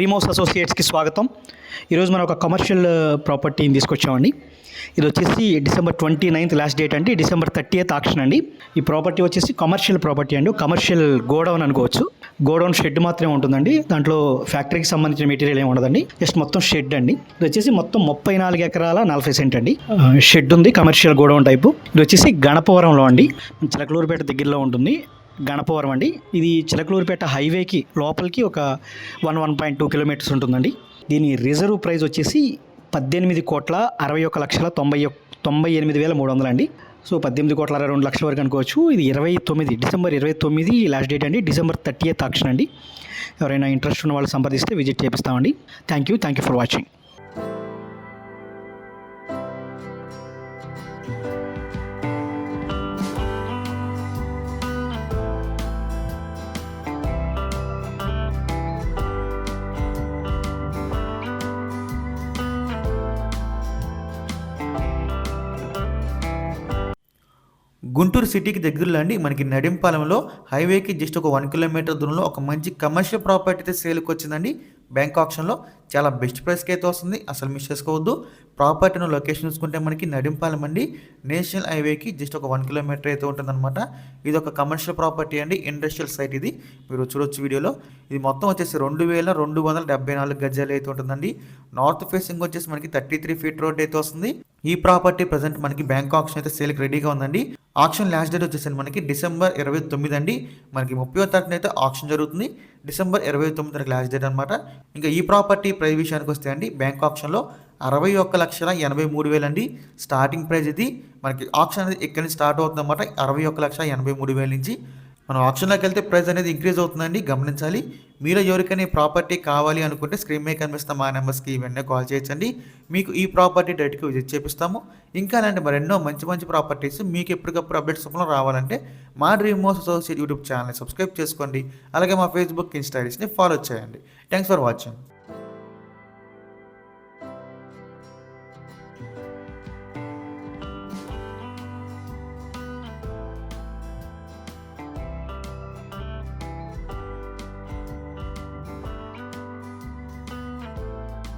ప్రీమోస్ అసోసియేట్స్కి స్వాగతం. ఈరోజు మనం ఒక కమర్షియల్ ప్రాపర్టీని uh, తీసుకొచ్చామండి. ఇది వచ్చేసి December twenty ninth last date అండి. డిసెంబర్ థర్టీ ఎయిత్ ఆప్షన్ అండి. ఈ ప్రాపర్టీ వచ్చేసి కమర్షియల్ ప్రాపర్టీ అండి. కమర్షియల్ గోడౌన్ అనుకోవచ్చు. గోడౌన్ షెడ్ మాత్రమే ఉంటుందండి. దాంట్లో ఫ్యాక్టరీకి సంబంధించిన మెటీరియల్ ఏమి ఉండదండి. జస్ట్ మొత్తం షెడ్ అండి. ఇది వచ్చేసి మొత్తం ముప్పై నాలుగు ఎకరాల నలభై సెంట్ అండి. షెడ్ ఉంది కమర్షియల్ గోడౌన్ టైపు ఇది వచ్చేసి గణపవరంలో అండి. చిలకలూరుపేట దగ్గరలో ఉంటుంది. గణపవరం అండి. ఇది చిలకలూరుపేట హైవేకి లోపలికి ఒక one one point two kilometres ఉంటుందండి. దీని రిజర్వ్ ప్రైస్ వచ్చేసి పద్దెనిమిది కోట్ల అరవై ఒక లక్షల తొంభై తొంభై ఎనిమిది వేల మూడు వందలు అండి సో పద్దెనిమిది కోట్ల అరవై రెండు లక్షల వరకు అనుకోవచ్చు. ఇది ఇరవై తొమ్మిది డిసెంబర్ ఇరవై తొమ్మిది లాస్ట్ డేట్ అండి. డిసెంబర్ థర్టీ ఎయిత్ ఆక్షన్ అండి ఎవరైనా ఇంట్రెస్ట్ ఉన్న వాళ్ళు సంప్రదిస్తే visit చేపిస్తామండి. Thank you thank you for watching. Guntur సిటీకి దగ్గరలో అండి. మనకి నడింపాలెంలో హైవేకి జస్ట్ ఒక వన్ కిలోమీటర్ దూరంలో ఒక మంచి కమర్షియల్ ప్రాపర్టీ అయితే సేల్కి వచ్చిందండి. బ్యాంక్ ఆప్షన్లో చాలా బెస్ట్ ప్రైస్కి అయితే వస్తుంది. అసలు మిస్ చేసుకోవద్దు. ప్రాపర్టీ లొకేషన్ చూసుకుంటే మనకి నడింపాలెం అండి. నేషనల్ హైవేకి జస్ట్ ఒక వన్ కిలోమీటర్ అయితే ఉంటుందన్నమాట. ఇది ఒక కమర్షియల్ ప్రాపర్టీ అండి. ఇండస్ట్రియల్ సైట్ ఇది. మీరు చూడొచ్చు వీడియోలో. ఇది మొత్తం వచ్చేసి రెండు వేల రెండు వందల డెబ్బై నాలుగు గజాలు అయితే ఉంటుందండి. నార్త్ ఫేసింగ్ వచ్చేసి మనకి థర్టీ త్రీ ఫీట్ రోడ్ అయితే వస్తుంది. ఈ ప్రాపర్టీ ప్రజెంట్ మనకి బ్యాంక్ ఆప్షన్ అయితే సేల్కి రెడీగా ఉందండి. ఆప్షన్ లాస్ట్ డేట్ వచ్చేసరికి మనకి డిసెంబర్ ఇరవై తొమ్మిది అండి. మనకి ముప్పై తారీఖున అయితే ఆప్షన్ జరుగుతుంది. డిసెంబర్ ఇరవై తొమ్మిది తారీఖు లాస్ట్ డేట్ అనమాట ఇంకా ఈ ప్రాపర్టీ ప్రైస్ విషయానికి వస్తే అండి బ్యాంక్ ఆప్షన్లో అరవై ఒక్క లక్షల ఎనభై మూడు వేలు అండి. స్టార్టింగ్ ప్రైస్ ఇది. మనకి ఆప్షన్ అనేది ఇక్కడ నుంచి స్టార్ట్ అవుతుంది అనమాట అరవై ఒక్క లక్ష ఎనభై మూడు వేల నుంచి. మనం ఆప్షన్లోకి వెళ్తే ప్రైస్ అనేది ఇంక్రీజ్ అవుతుందండి. గమనించాలి. మీరు ఎవరికైనా ప్రాపర్టీ కావాలి అనుకుంటే స్క్రీన్ మీద కనిపిస్తున్న మా నెంబర్స్కి ఇవన్నీ కాల్ చేయొచ్చండి. మీకు ఈ ప్రాపర్టీ డైరెక్ట్గా విజిట్ చేపిస్తాము. ఇంకా అలాంటి మరెన్నో మంచి మంచి ప్రాపర్టీస్ మీకు ఎప్పటికప్పుడు అప్డేట్స్ రూపంలో రావాలంటే మా డ్రీమ్ మోస్ అసోసియేట్ యూట్యూబ్ ఛానల్ని సబ్స్క్రైబ్ చేసుకోండి. అలాగే మా ఫేస్బుక్ ఇన్స్టాగ్రామ్స్ని ఫాలో చేయండి. Thanks for watching